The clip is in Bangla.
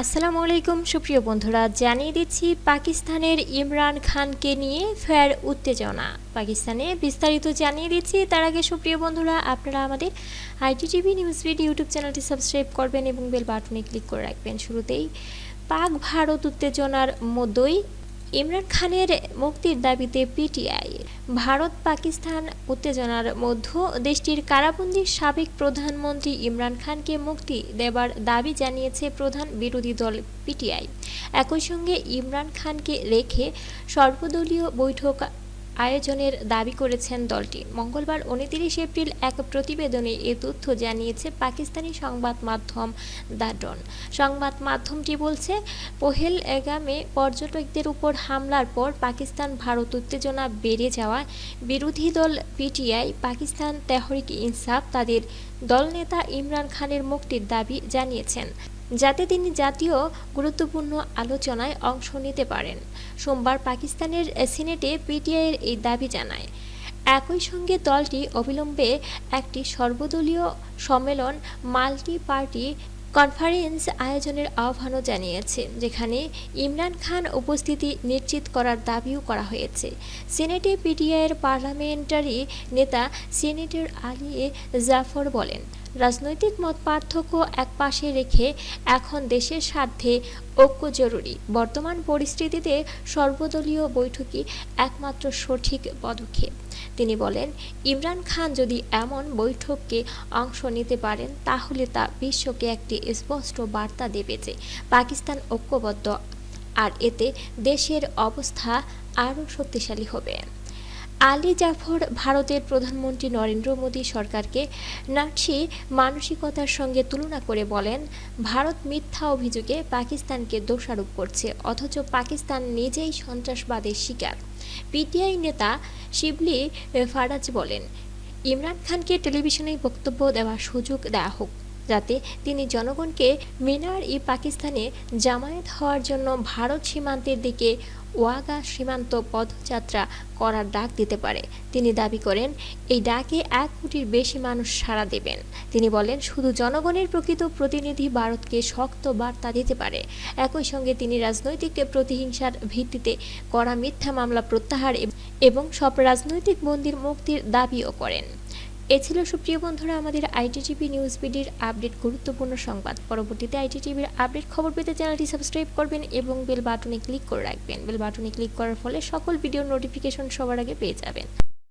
আসসালামু আলাইকুম, সুপ্রিয় বন্ধুরা। জানিয়ে দিচ্ছি, পাকিস্তানের ইমরান খানকে নিয়ে ফের উত্তেজনা। পাকিস্তানে বিস্তারিত জানিয়ে দিচ্ছি। তার আগে, সুপ্রিয় বন্ধুরা, আপনারা আমাদের আইটিটিভি নিউজ ভিড ইউটিউব চ্যানেলটি সাবস্ক্রাইব করবেন এবং বেল বাটনে ক্লিক করে রাখবেন। শুরুতেই পাক ভারত উত্তেজনার মধ্যেই ইমরান খানের মুক্তির দাবিতে পিটিআই। ভারত পাকিস্তান উত্তেজনার মধ্য দেশটির কারাবন্দী সাবেক প্রধানমন্ত্রী ইমরান খানকে মুক্তি দেবার দাবি জানিয়েছে প্রধান বিরোধী দল পিটিআই। একই সঙ্গে ইমরান খানকে রেখে সর্বদলীয় বৈঠক আয়োজনের দাবি করেছেন দলটি। মঙ্গলবার উনতিরিশ এপ্রিল এক প্রতিবেদনে এ তথ্য জানিয়েছে পাকিস্তানি সংবাদ মাধ্যম দ্য ডন। সংবাদ মাধ্যমটি বলছে পহেল এগামে পর্যটকদের উপর হামলার পর পাকিস্তান, ভারত উত্তেজনা বেড়ে যাওয়ায় বিরোধী দল পিটিআই, পাকিস্তান তেহরিক ইনসাফ, তাদের দলনেতা ইমরান খানের মুক্তির দাবি জানিয়েছেন। যাতে তিনি জাতীয় গুরুত্বপূর্ণ আলোচনায় অংশ নিতে পারেন। সোমবার পাকিস্তানের সিনেটে পিটিআইয়ের এই দাবি জানায়। একই সঙ্গে দলটি অবিলম্বে একটি সর্বদলীয় সম্মেলন মাল্টি পার্টি কনফারেন্স আয়োজনের আহ্বানও জানিয়েছে, যেখানে ইমরান খান উপস্থিতি নিশ্চিত করার দাবিও করা হয়েছে। সিনেটে পিটিআইয়ের পার্লামেন্টারি নেতা সিনেটর আলী জাফর বলেন, রাজনৈতিক মত পার্থক্য এক পাশে রেখে এখন দেশের স্বার্থে ঐক্য জরুরি। বর্তমান পরিস্থিতিতে সর্বদলীয় বৈঠকই একমাত্র সঠিক পদক্ষেপ। তিনি বলেন, ইমরান খান যদি এমন বৈঠককে অংশ নিতে পারেন, তাহলে তা বিশ্বকে একটি স্পষ্ট বার্তা দেবে যে পাকিস্তান ঐক্যবদ্ধ, আর এতে দেশের অবস্থা আরও শক্তিশালী হবে। আলী জাফর ভারতের প্রধানমন্ত্রী নরেন্দ্র মোদী সরকারকে নাৎসি মানসিকতার সঙ্গে তুলনা করে বলেন, ভারত মিথ্যা অভিযোগে পাকিস্তানকে দোষারোপ করছে, অথচ পাকিস্তান নিজেই সন্ত্রাসবাদের শিকার। পিটিআই নেতা শিবলি ফারাজ বলেন, ইমরান খানকে টেলিভিশনে বক্তব্য দেওয়ার সুযোগ দেওয়া হোক, যাতে তিনি জনগণকে মিনার ই পাকিস্তানে জামায়াত হওয়ার জন্য ভারত সীমান্তের দিকে ওয়াগা সীমান্ত পদযাত্রা করার ডাক দিতে পারে। তিনি দাবি করেন, এই ডাকে এক কোটির বেশি মানুষ সাড়া দেবেন। তিনি বলেন, শুধু জনগণের প্রকৃত প্রতিনিধি ভারতকে শক্ত বার্তা দিতে পারে। একই সঙ্গে তিনি রাজনৈতিক প্রতিহিংসার ভিত্তিতে করা মিথ্যা মামলা প্রত্যাহার এবং সব রাজনৈতিক বন্দির মুক্তির দাবিও করেন। এ ছিল সুপ্রিয় বন্ধুরা আমাদের আইটিটিভি নিউজ বিডির আপডেট গুরুত্বপূর্ণ সংবাদ। পরবর্তীতে আইটিটিভির আপডেট খবর পেতে চ্যানেলটি সাবস্ক্রাইব করবেন এবং বেল বাটনে ক্লিক করে রাখবেন। বেল বাটনে ক্লিক করার ফলে সকল ভিডিও নোটিফিকেশন সবার আগে পেয়ে যাবেন।